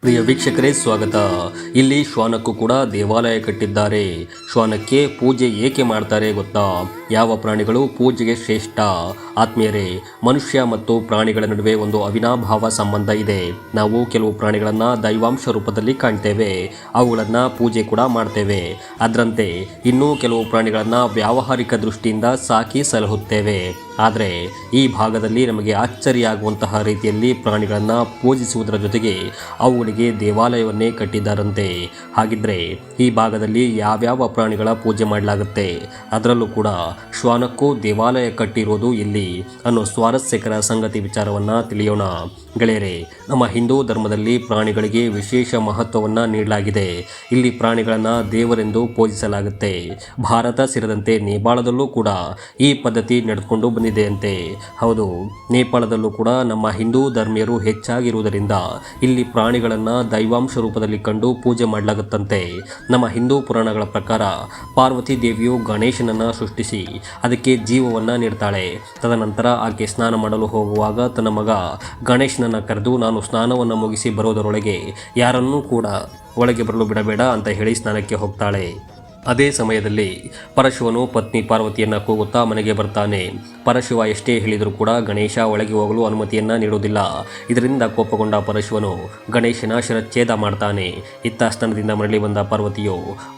ಪ್ರಿಯ ವೀಕ್ಷಕರೇ, ಸ್ವಾಗತ. ಇಲ್ಲಿ ಶ್ವಾನಕ್ಕೂ ಕೂಡ ದೇವಾಲಯ ಕಟ್ಟಿದ್ದಾರೆ. ಶ್ವಾನಕ್ಕೆ ಪೂಜೆ ಏಕೆ ಮಾಡ್ತಾರೆ ಗೊತ್ತಾ? ಯಾವ ಪ್ರಾಣಿಗಳು ಪೂಜೆಗೆ ಶ್ರೇಷ್ಠ? ಆತ್ಮೀಯರೇ, ಮನುಷ್ಯ ಮತ್ತು ಪ್ರಾಣಿಗಳ ನಡುವೆ ಒಂದು ಅವಿನಾಭಾವ ಸಂಬಂಧ ಇದೆ. ನಾವು ಕೆಲವು ಪ್ರಾಣಿಗಳನ್ನು ದೈವಾಂಶ ರೂಪದಲ್ಲಿ ಕಾಣ್ತೇವೆ. ಅವುಗಳನ್ನು ಪೂಜೆ ಕೂಡ ಮಾಡ್ತೇವೆ. ಅದರಂತೆ ಇನ್ನೂ ಕೆಲವು ಪ್ರಾಣಿಗಳನ್ನು ವ್ಯಾವಹಾರಿಕ ದೃಷ್ಟಿಯಿಂದ ಸಾಕಿ ಸಲಹುತ್ತೇವೆ. ಆದರೆ, ಈ ಭಾಗದಲ್ಲಿ ನಮಗೆ ಅಚ್ಚರಿಯಾಗುವಂತಹ ರೀತಿಯಲ್ಲಿ ಪ್ರಾಣಿಗಳನ್ನು ಪೂಜಿಸುವುದರ ಜೊತೆಗೆ ಅವುಗಳಿಗೆ ದೇವಾಲಯವನ್ನೇ ಕಟ್ಟಿದ್ದಾರಂತೆ. ಹಾಗಿದ್ರೆ ಈ ಭಾಗದಲ್ಲಿ ಯಾವ್ಯಾವ ಪ್ರಾಣಿಗಳ ಪೂಜೆ ಮಾಡಲಾಗುತ್ತೆ? ಅದರಲ್ಲೂ ಕೂಡ ಶ್ವಾನಕ್ಕೂ ದೇವಾಲಯ ಕಟ್ಟಿರೋದು ಇಲ್ಲಿ ಅನ್ನೋ ಸ್ವಾರಸ್ಯಕರ ಸಂಗತಿ ವಿಚಾರವನ್ನು ತಿಳಿಯೋಣ. ಗೆಳೆಯರೆ, ನಮ್ಮ ಹಿಂದೂ ಧರ್ಮದಲ್ಲಿ ಪ್ರಾಣಿಗಳಿಗೆ ವಿಶೇಷ ಮಹತ್ವವನ್ನು ನೀಡಲಾಗಿದೆ. ಇಲ್ಲಿ ಪ್ರಾಣಿಗಳನ್ನು ದೇವರೆಂದು ಪೂಜಿಸಲಾಗುತ್ತೆ. ಭಾರತ ಸೇರಿದಂತೆ ನೇಪಾಳದಲ್ಲೂ ಕೂಡ ಈ ಪದ್ಧತಿ ನಡೆದುಕೊಂಡು ಬಂದಿದೆಯಂತೆ ಹೌದು, ನೇಪಾಳದಲ್ಲೂ ಕೂಡ ನಮ್ಮ ಹಿಂದೂ ಧರ್ಮೀಯರು ಹೆಚ್ಚಾಗಿರುವುದರಿಂದ ಇಲ್ಲಿ ಪ್ರಾಣಿಗಳನ್ನು ದೈವಾಂಶ ರೂಪದಲ್ಲಿ ಕಂಡು ಪೂಜೆ ಮಾಡಲಾಗುತ್ತಂತೆ. ನಮ್ಮ ಹಿಂದೂ ಪುರಾಣಗಳ ಪ್ರಕಾರ ಪಾರ್ವತಿ ದೇವಿಯು ಗಣೇಶನನ್ನು ಸೃಷ್ಟಿಸಿ ಅದಕ್ಕೆ ಜೀವವನ್ನು ನೀಡ್ತಾಳೆ. ತದನಂತರ ಆಕೆ ಸ್ನಾನ ಮಾಡಲು ಹೋಗುವಾಗ ತನ್ನ ಮಗ ಗಣೇಶನನ್ನು ಕರೆದು, ನಾನು ಸ್ನಾನವನ್ನು ಮುಗಿಸಿ ಬರೋದರೊಳಗೆ ಯಾರನ್ನೂ ಕೂಡ ಒಳಗೆ ಬರಲು ಬಿಡಬೇಡ ಅಂತ ಹೇಳಿ ಸ್ನಾನಕ್ಕೆ ಹೋಗ್ತಾಳೆ. ಅದೇ ಸಮಯದಲ್ಲಿ ಪರಶಿವನು ಪತ್ನಿ ಪಾರ್ವತಿಯನ್ನ ಕೂಗುತ್ತಾ ಮನೆಗೆ ಬರ್ತಾನೆ. ಪರಶಿವ ಎಷ್ಟೇ ಹೇಳಿದರೂ ಕೂಡ ಗಣೇಶ ಒಳಗೆ ಹೋಗಲು ಅನುಮತಿಯನ್ನ ನೀಡುವುದಿಲ್ಲ. ಇದರಿಂದ ಕೋಪಗೊಂಡ ಪರಶಿವನು ಗಣೇಶನ ಶಿರಚ್ಛೇದ ಮಾಡ್ತಾನೆ. ಇತ್ತ ಸ್ಥಾನದಿಂದ ಮರಳಿ ಬಂದ ಪಾರ್ವತಿಯು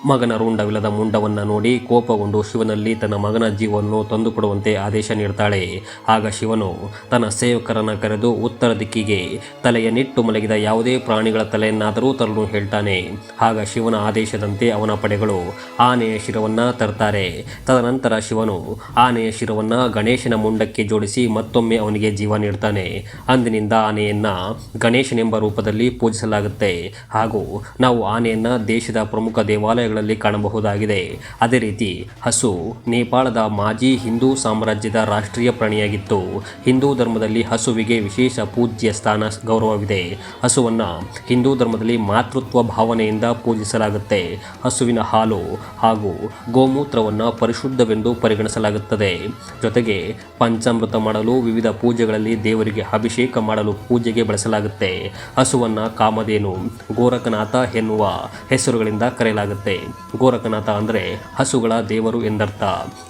ಮಗನ ರುಂಡವಿಲ್ಲದ ಮುಂಡವನ್ನು ನೋಡಿ ಕೋಪಗೊಂಡು ಶಿವನಲ್ಲಿ ತನ್ನ ಮಗನ ಜೀವವನ್ನು ತಂದುಕೊಡುವಂತೆ ಆದೇಶ ನೀಡ್ತಾಳೆ. ಆಗ ಶಿವನು ತನ್ನ ಸೇವಕರನ್ನು ಕರೆದು ಉತ್ತರ ದಿಕ್ಕಿಗೆ ತಲೆಯನ್ನಿಟ್ಟು ಮಲಗಿದ ಯಾವುದೇ ಪ್ರಾಣಿಗಳ ತಲೆಯನ್ನಾದರೂ ತರಲು ಹೇಳ್ತಾನೆ. ಆಗ ಶಿವನ ಆದೇಶದಂತೆ ಅವನ ಪಡೆಗಳು ಆನೆಯ ಶಿರವನ್ನು ತರ್ತಾರೆ. ತದನಂತರ ಶಿವನು ಆನೆಯ ಶಿರವನ್ನು ಗಣೇಶನ ಮುಂಡಕ್ಕೆ ಜೋಡಿಸಿ ಮತ್ತೊಮ್ಮೆ ಅವನಿಗೆ ಜೀವ ನೀಡ್ತಾನೆ. ಅಂದಿನಿಂದ ಆನೆಯನ್ನು ಗಣೇಶನೆಂಬ ರೂಪದಲ್ಲಿ ಪೂಜಿಸಲಾಗುತ್ತೆ. ಹಾಗೂ ನಾವು ಆನೆಯನ್ನು ದೇಶದ ಪ್ರಮುಖ ದೇವಾಲಯಗಳಲ್ಲಿ ಕಾಣಬಹುದಾಗಿದೆ. ಅದೇ ರೀತಿ ಹಸು ನೇಪಾಳದ ಮಾಜಿ ಹಿಂದೂ ಸಾಮ್ರಾಜ್ಯದ ರಾಷ್ಟ್ರೀಯ ಪ್ರಾಣಿಯಾಗಿತ್ತು. ಹಿಂದೂ ಧರ್ಮದಲ್ಲಿ ಹಸುವಿಗೆ ವಿಶೇಷ ಪೂಜ್ಯ ಸ್ಥಾನ ಗೌರವವಿದೆ. ಹಸುವನ್ನು ಹಿಂದೂ ಧರ್ಮದಲ್ಲಿ ಮಾತೃತ್ವ ಭಾವನೆಯಿಂದ ಪೂಜಿಸಲಾಗುತ್ತೆ. ಹಸುವಿನ ಹಾಲು ಹಾಗೂ ಗೋಮೂತ್ರವನ್ನು ಪರಿಶುದ್ಧವೆಂದು ಪರಿಗಣಿಸಲಾಗುತ್ತದೆ. ಜೊತೆಗೆ ಪಂಚಾಮೃತ ಮಾಡಲು ವಿವಿಧ ಪೂಜೆಗಳಲ್ಲಿ ದೇವರಿಗೆ ಅಭಿಷೇಕ ಮಾಡಲು ಪೂಜೆಗೆ ಬಳಸಲಾಗುತ್ತೆ. ಹಸುವನ್ನ ಕಾಮಧೇನು ಗೋರಖನಾಥ ಎನ್ನುವ ಹೆಸರುಗಳಿಂದ ಕರೆಯಲಾಗುತ್ತೆ. ಗೋರಖನಾಥ ಅಂದರೆ ಹಸುಗಳ ದೇವರು ಎಂದರ್ಥ.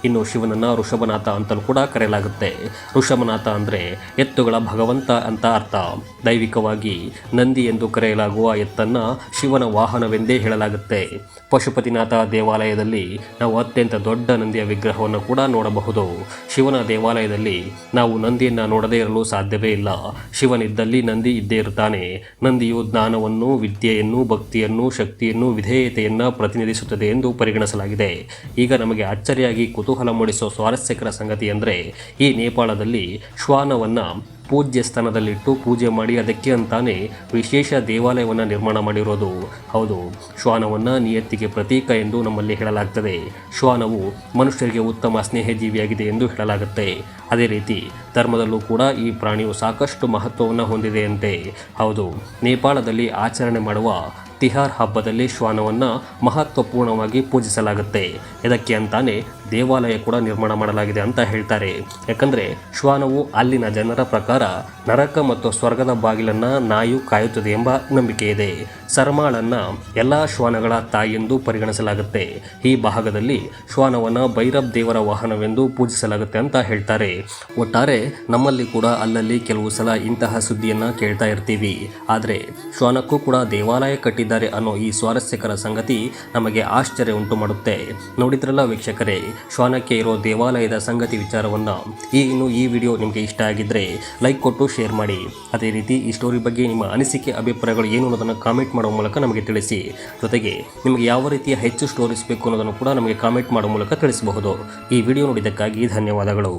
ಇನ್ನು ಶಿವನನ್ನ ಋಷಭನಾಥ ಅಂತಲೂ ಕೂಡ ಕರೆಯಲಾಗುತ್ತೆ. ಋಷಭನಾಥ ಅಂದರೆ ಎತ್ತುಗಳ ಭಗವಂತ ಅಂತ ಅರ್ಥ. ದೈವಿಕವಾಗಿ ನಂದಿ ಎಂದು ಕರೆಯಲಾಗುವ ಎತ್ತನ್ನ ಶಿವನ ವಾಹನವೆಂದೇ ಹೇಳಲಾಗುತ್ತೆ. ಪಶುಪತಿನಾಥ ದೇವಾಲಯದಲ್ಲಿ ನಾವು ಅತ್ಯಂತ ದೊಡ್ಡ ನಂದಿಯ ವಿಗ್ರಹವನ್ನು ಕೂಡ ನೋಡಬಹುದು. ಶಿವನ ದೇವಾಲಯದಲ್ಲಿ ನಾವು ನಂದಿಯನ್ನು ನೋಡದೇ ಇರಲು ಸಾಧ್ಯವೇ ಇಲ್ಲ. ಶಿವನಿದ್ದಲ್ಲಿ ನಂದಿ ಇದ್ದೇ ಇರುತ್ತಾನೆ ನಂದಿಯು ಜ್ಞಾನವನ್ನು, ವಿದ್ಯೆಯನ್ನು, ಭಕ್ತಿಯನ್ನು, ಶಕ್ತಿಯನ್ನು, ವಿಧೇಯತೆಯನ್ನು ಪ್ರತಿನಿಧಿಸುತ್ತದೆ ಎಂದು ಪರಿಗಣಿಸಲಾಗಿದೆ. ಈಗ ನಮಗೆ ಅಚ್ಚರಿಯಾಗಿ ಕುತೂಹಲ ಮೂಡಿಸುವ ಸ್ವಾರಸ್ಯಕರ ಸಂಗತಿ ಅಂದರೆ ಈ ನೇಪಾಳದಲ್ಲಿ ಶ್ವಾನವನ್ನು ಪೂಜ್ಯ ಸ್ಥಾನದಲ್ಲಿಟ್ಟು ಪೂಜೆ ಮಾಡಿ ಅದಕ್ಕೆ ಅಂತಾನೆ ವಿಶೇಷ ದೇವಾಲಯವನ್ನು ನಿರ್ಮಾಣ ಮಾಡಿರೋದು. ಹೌದು, ಶ್ವಾನವನ್ನು ನಿಯತ್ತಿಗೆ ಪ್ರತೀಕ ಎಂದು ನಮ್ಮಲ್ಲಿ ಹೇಳಲಾಗ್ತದೆ. ಶ್ವಾನವು ಮನುಷ್ಯರಿಗೆ ಉತ್ತಮ ಸ್ನೇಹ ಜೀವಿಯಾಗಿದೆ ಎಂದು ಹೇಳಲಾಗುತ್ತೆ. ಅದೇ ರೀತಿ ಧರ್ಮದಲ್ಲೂ ಕೂಡ ಈ ಪ್ರಾಣಿಯು ಸಾಕಷ್ಟು ಮಹತ್ವವನ್ನು ಹೊಂದಿದೆಯಂತೆ ಹೌದು, ನೇಪಾಳದಲ್ಲಿ ಆಚರಣೆ ಮಾಡುವ ತಿಹಾರ್ ಹಬ್ಬದಲ್ಲಿ ಶ್ವಾನವನ್ನು ಮಹತ್ವಪೂರ್ಣವಾಗಿ ಪೂಜಿಸಲಾಗುತ್ತೆ. ಇದಕ್ಕೆ ಅಂತಾನೆ ದೇವಾಲಯ ಕೂಡ ನಿರ್ಮಾಣ ಮಾಡಲಾಗಿದೆ ಅಂತ ಹೇಳ್ತಾರೆ. ಯಾಕಂದರೆ ಶ್ವಾನವು ಅಲ್ಲಿನ ಜನರ ಪ್ರಕಾರ ನರಕ ಮತ್ತು ಸ್ವರ್ಗದ ಬಾಗಿಲನ್ನ ನಾಯು ಕಾಯುತ್ತದೆ ಎಂಬ ನಂಬಿಕೆ ಇದೆ. ಸರಮಾಳನ್ನ ಎಲ್ಲ ಶ್ವಾನಗಳ ತಾಯಿ ಎಂದು ಪರಿಗಣಿಸಲಾಗುತ್ತೆ. ಈ ಭಾಗದಲ್ಲಿ ಶ್ವಾನವನ್ನ ಭೈರಬ್ ದೇವರ ವಾಹನವೆಂದು ಪೂಜಿಸಲಾಗುತ್ತೆ ಅಂತ ಹೇಳ್ತಾರೆ. ಒಟ್ಟಾರೆ ನಮ್ಮಲ್ಲಿ ಕೂಡ ಅಲ್ಲಲ್ಲಿ ಕೆಲವು ಸಲ ಇಂತಹ ಸುದ್ದಿಯನ್ನು ಕೇಳ್ತಾ ಇರ್ತೀವಿ. ಆದರೆ ಶ್ವಾನಕ್ಕೂ ಕೂಡ ದೇವಾಲಯ ಕಟ್ಟಿದ್ದಾರೆ ಅನ್ನೋ ಈ ಸ್ವಾರಸ್ಯಕರ ಸಂಗತಿ ನಮಗೆ ಆಶ್ಚರ್ಯ ಉಂಟು ಮಾಡುತ್ತೆ. ನೋಡಿದ್ರಲ್ಲ ವೀಕ್ಷಕರೇ ಶ್ವಾನಕ್ಕೆ ಇರೋ ದೇವಾಲಯದ ಸಂಗತಿ ವಿಚಾರವನ್ನು ಈ ಇನ್ನು ಈ ವಿಡಿಯೋ ನಿಮಗೆ ಇಷ್ಟ ಆಗಿದ್ದರೆ ಲೈಕ್ ಕೊಟ್ಟು ಶೇರ್ ಮಾಡಿ. ಅದೇ ರೀತಿ ಈ ಸ್ಟೋರಿ ಬಗ್ಗೆ ನಿಮ್ಮ ಅನಿಸಿಕೆ, ಅಭಿಪ್ರಾಯಗಳು ಏನು ಅನ್ನೋದನ್ನು ಕಾಮೆಂಟ್ ಮಾಡುವ ಮೂಲಕ ನಮಗೆ ತಿಳಿಸಿ. ಜೊತೆಗೆ ನಿಮಗೆ ಯಾವ ರೀತಿಯ ಹೆಚ್ಚು ಸ್ಟೋರೀಸ್ ಬೇಕು ಅನ್ನೋದನ್ನು ಕೂಡ ನಮಗೆ ಕಾಮೆಂಟ್ ಮಾಡುವ ಮೂಲಕ ತಿಳಿಸಬಹುದು. ಈ ವಿಡಿಯೋ ನೋಡಿದ್ದಕ್ಕಾಗಿ ಧನ್ಯವಾದಗಳು.